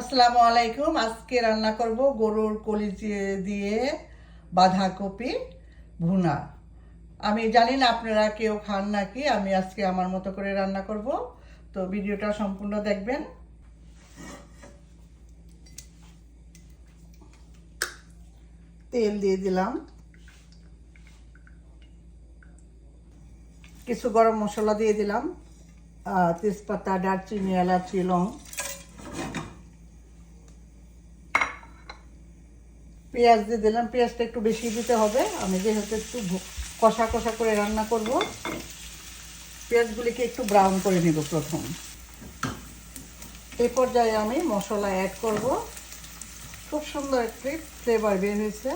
আসসালামু আলাইকুম। আজকে রান্না করব গরুর কলিজি দিয়ে বাঁধাকপি ভুনা। আমি জানি না আপনারা কেউ খান নাকি, আমি আজকে আমার মতো করে রান্না করব। তো ভিডিওটা সম্পূর্ণ দেখবেন। তেল দিয়ে দিলাম। কিছু গরম মশলা দিয়ে দিলাম। তেজপাতা, দারচিনি, এলাচি, লং পেঁয়াজ দিয়ে দিলাম, পেঁয়াজটা একটু বেশি দিতে হবে। আমি যেহেতু একটু কষা কষা করে রান্না করব, পেঁয়াজগুলিকে একটু ব্রাউন করে নেব প্রথম। এই পর্যায়ে আমি মশলা অ্যাড করব। খুব সুন্দর একটি ফ্লেভার বের হয়েছে।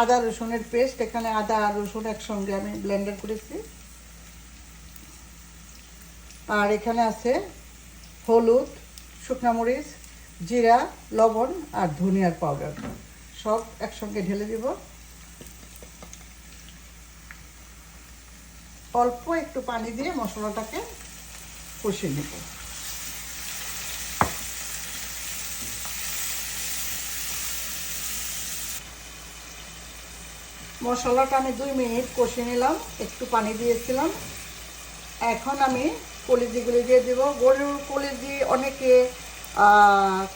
আদা, রসুনের পেস্ট এখানে আদা আর রসুন একসঙ্গে আমি ব্লেন্ডার করেছি। আর এখানে আছে হলুদ, শুকনা মরিচ, জিরা, লবণ আর ধনিয়ার পাউডার সব একসঙ্গে ঢেলে দিব। অল্প একটু পানি দিয়ে মশলাটাকে কষিয়ে নেব। মশলাটা আমি দুই মিনিট কষিয়ে নিলাম, একটু পানি দিয়েছিলাম। এখন আমি কলিজিগুলি দিয়ে দেব। গরুর কলিজি অনেকে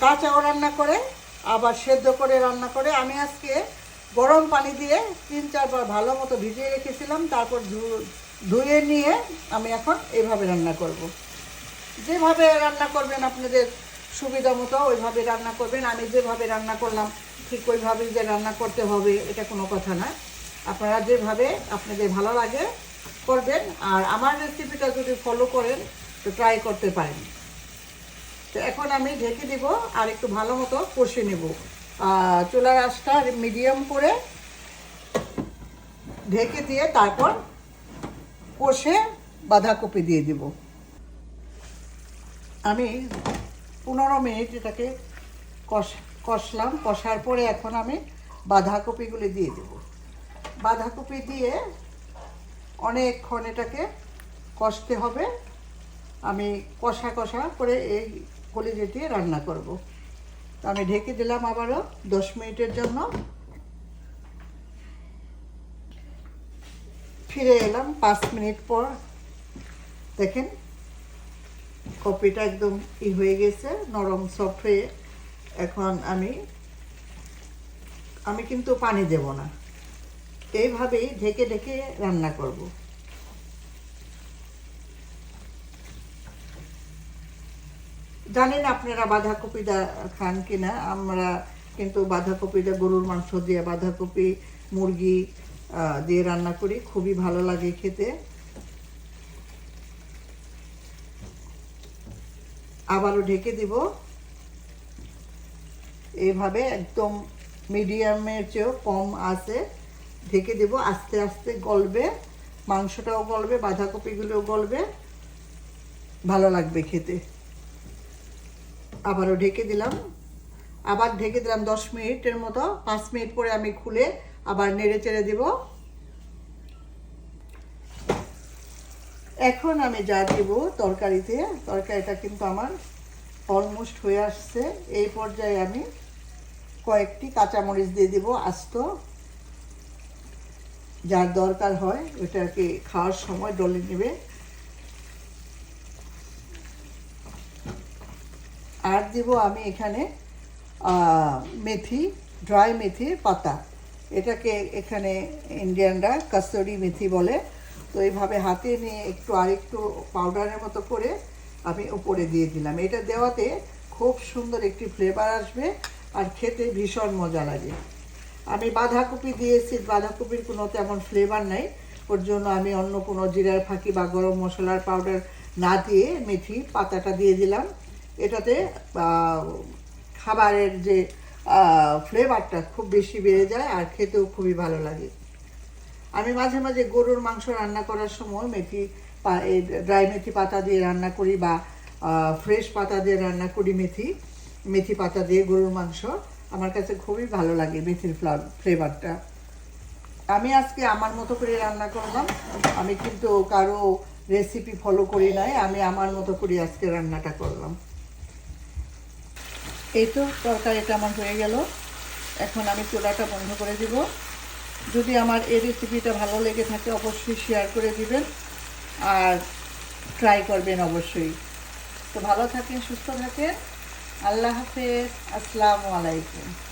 কাঁচাও রান্না করে আবার সেদ্ধ করে রান্না করে আমি আজকে গরম পানি দিয়ে তিন চারবার ভালো মতো ভিজিয়ে রেখেছিলাম, তারপর ধুয়ে নিয়ে আমি এখন এইভাবে রান্না করব। যেভাবে রান্না করবেন আপনাদের সুবিধা মতো ওইভাবে রান্না করবেন। আমি যেভাবে রান্না করলাম, ঠিক ওইভাবেই যে রান্না করতে হবে, এটা কোনো কথা না। আপনারা যেভাবে আপনাদের ভালো লাগে করবেন, আর আমার রেসিপিটা যদি ফলো করেন, তো ট্রাই করতে পারেন। তো এখন আমি ঢেকে দিব আর একটু ভালো মতো কষে নেব। চুলার আঁচটা মিডিয়াম করে ঢেকে দিয়ে তারপর কষে বাঁধাকপি দিয়ে দিব। আমি পনেরো মিনিট এটাকে কষ কষলাম, কষার পরে এখন আমি বাঁধাকপিগুলি দিয়ে দেব। বাঁধাকপি দিয়ে অনেকক্ষণ এটাকে কষতে হবে। আমি কষা কষা করে এই কলিজেটি রান্না করব। তো আমি ঢেকে দিলাম আবারও দশ মিনিটের জন্য। ফিরে এলাম পাঁচ মিনিট পর। দেখেন, কপিটা একদম ই হয়ে গেছে, নরম সফট হয়ে। এখন আমি আমি কিন্তু পানি দেব না। এইভাবেই ঢেকে ঢেকে রান্না করব। জানেন আপনারা বাঁধাকপি দা- খান কিনা? আমরা কিন্তু বাঁধাকপিটা গরুর মাংস দিয়ে, বাঁধাকপি, মুরগি দিয়ে রান্না করি। খুবই ভালো লাগে খেতে। আবারও ঢেকে দিব। এভাবে একদম মিডিয়ামের চেয়েও কম আছে। ঢেকে দেব। আস্তে আস্তে গলবে। মাংসটাও গলবে, বাঁধাকপিগুলোও গলবে। ভালো লাগবে খেতে। আবারও ঢেকে দিলাম। আবার ঢেকে দিলাম দশ মিনিটের মতো। পাঁচ মিনিট পরে আমি খুলে আবার নেড়ে চেড়ে দিব। এখন আমি যা দিব তরকারিতে, তরকারিটা কিন্তু আমার অলমোস্ট হয়ে আসছে। এই পর্যায়ে আমি কয়েকটি কাঁচামরিচ দিয়ে দিব আস্ত। যার দরকার হয় ওটাকে খাওয়ার সময় ডলে নেবে আর দিব আমি এখানে মেথি, ড্রাই মেথির পাতা। এটাকে এখানে ইন্ডিয়ানরা কাস্তরি মেথি বলে। তো এইভাবে হাতে নিয়ে একটু আরেকটু পাউডারের মতো করে আমি উপরে দিয়ে দিলাম। এটা দেওয়াতে খুব সুন্দর একটি ফ্লেভার আসবে আর খেতে ভীষণ মজা লাগে। আমি বাঁধাকপি দিয়েছি, বাঁধাকপির কোনো তেমন ফ্লেভার নাই। ওর জন্য আমি অন্য কোনো জিরার ফাঁকি বা গরম মশলার পাউডার না দিয়ে মেথি পাতাটা দিয়ে দিলাম। এটাতে খাবারের যে ফ্লেভারটা খুব বেশি বেড়ে যায় আর খেতেও খুবই ভালো লাগে। আমি মাঝে মাঝে গরুর মাংস রান্না করার সময় মেথি ড্রাই মেথি পাতা দিয়ে রান্না করি বা ফ্রেশ পাতা দিয়ে রান্না করি মেথি মেথি পাতা দিয়ে গরুর মাংস। আমার কাছে খুবই ভালো লাগে মেথির ফ্লেভারটা আমি আজকে আমার মতো করে রান্না করলাম। আমি কিন্তু কারও রেসিপি ফলো করি নাই, আমি আমার মতো করে আজকে রান্নাটা করলাম। এই তো তরকারিটা আমার হয়ে গেল। এখন আমি চুলাটা বন্ধ করে দিব। যদি আমার এই রেসিপিটা ভালো লেগে থাকে, অবশ্যই শেয়ার করে দিবেন। আর ট্রাই করবেন অবশ্যই। তো ভালো থাকেন, সুস্থ থাকেন। আল্লাহ হাফেজ। আসসালামু আলাইকুম।